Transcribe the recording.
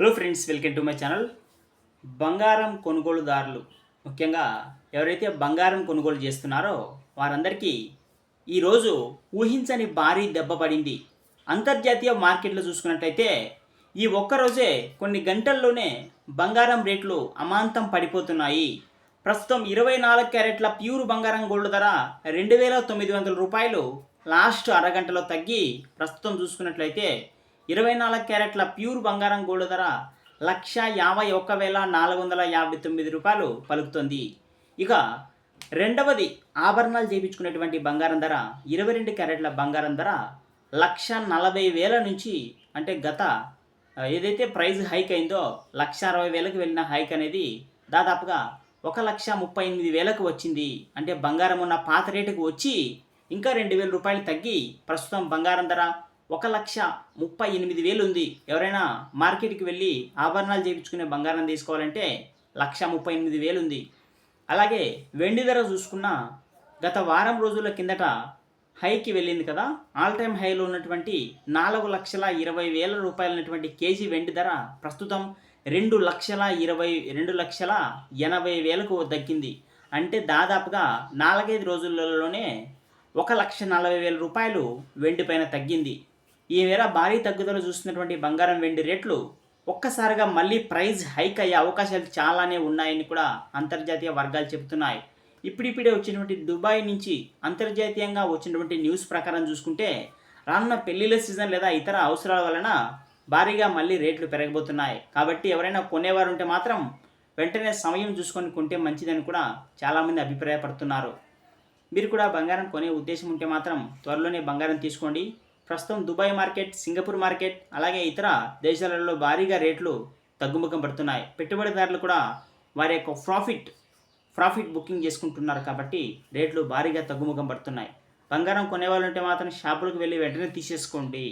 Hello friends welcome to my channel బంగారం కొనుగోలుదారులు. ముఖ్యంగా ఎవరైతే బంగారం కొనుగోలు చేస్తున్నారో వారందరికీ ఈరోజు ఊహించని భారీ దెబ్బ పడింది. అంతర్జాతీయ మార్కెట్లో చూసుకున్నట్టయితే ఈ ఒక్కరోజే కొన్ని గంటల్లోనే బంగారం రేట్లు అమాంతం పడిపోతున్నాయి. ప్రస్తుతం ఇరవై నాలుగు క్యారెట్ల ప్యూర్ బంగారం గోల్డ్ ధర రెండు వేల తొమ్మిది వందల రూపాయలు. లాస్ట్ అరగంటలో తగ్గి ప్రస్తుతం చూసుకున్నట్లయితే ఇరవై నాలుగు క్యారెట్ల ప్యూర్ బంగారం గోల్డ్ ధర లక్ష యాభై ఒక్క వేల నాలుగు వందల యాభై తొమ్మిది రూపాయలు పలుకుతుంది. ఇక రెండవది ఆభరణాలు చేయించుకునేటువంటి బంగారం ధర ఇరవై రెండు క్యారెట్ల బంగారం ధర లక్ష నలభై వేల నుంచి అంటే గత ఏదైతే ప్రైస్ హైక్ అయిందో లక్ష అరవై వేలకు వెళ్ళిన హైక్ అనేది దాదాపుగా ఒక లక్ష ముప్పై ఎనిమిది వేలకు వచ్చింది. అంటే బంగారం ఉన్న పాత రేటుకు వచ్చి ఇంకా రెండు వేల రూపాయలు తగ్గి ప్రస్తుతం బంగారం ధర ఒక లక్ష ముప్పై ఎనిమిది వేలు ఉంది. ఎవరైనా మార్కెట్కి వెళ్ళి ఆభరణాలు చేయించుకునే బంగారం తీసుకోవాలంటే లక్ష ముప్పై ఎనిమిది వేలు ఉంది. అలాగే వెండి ధర చూసుకున్న గత వారం రోజుల కిందట హైకి వెళ్ళింది కదా. ఆల్ టైమ్ హైలో ఉన్నటువంటి నాలుగు లక్షల ఇరవై వేల రూపాయలైనటువంటి కేజీ వెండి ధర ప్రస్తుతం రెండు లక్షల ఇరవై రెండు లక్షల ఎనభై వేలకు దక్కింది అంటే దాదాపుగా నాలుగైదు రోజులలోనే ఒక లక్ష నలభై వేల రూపాయలు వెండి పైన తగ్గింది. ఈ మేర భారీ తగ్గుదల చూస్తున్నటువంటి బంగారం వెండి రేట్లు ఒక్కసారిగా మళ్ళీ ప్రైస్ హైక్ అయ్యే అవకాశాలు చాలానే ఉన్నాయని కూడా అంతర్జాతీయ వర్గాలు చెబుతున్నాయి. ఇప్పుడిప్పుడే వచ్చినటువంటి దుబాయ్ నుంచి అంతర్జాతీయంగా వచ్చినటువంటి న్యూస్ ప్రకారం చూసుకుంటే రానున్న పెళ్ళిళ్ళ సీజన్ లేదా ఇతర అవసరాల వలన భారీగా మళ్ళీ రేట్లు పెరగబోతున్నాయి. కాబట్టి ఎవరైనా కొనేవారు ఉంటే మాత్రం వెంటనే సమయం చూసుకొని కొంటే మంచిదని కూడా చాలామంది అభిప్రాయపడుతున్నారు. మీరు కూడా బంగారం కొనే ఉద్దేశం ఉంటే మాత్రం త్వరలోనే బంగారం తీసుకోండి. ప్రస్తుతం దుబాయ్ మార్కెట్ సింగపూర్ మార్కెట్ అలాగే ఇతర దేశాలలో భారీగా రేట్లు తగ్గుముఖం పడుతున్నాయి. పెట్టుబడిదారులు కూడా వారి యొక్క ప్రాఫిట్ ప్రాఫిట్ బుకింగ్ చేసుకుంటున్నారు కాబట్టి రేట్లు భారీగా తగ్గుముఖం పడుతున్నాయి. బంగారం కొనేవాళ్ళు ఉంటే మాత్రం షాపులకు వెళ్ళి వెంటనే తీసేసుకోండి.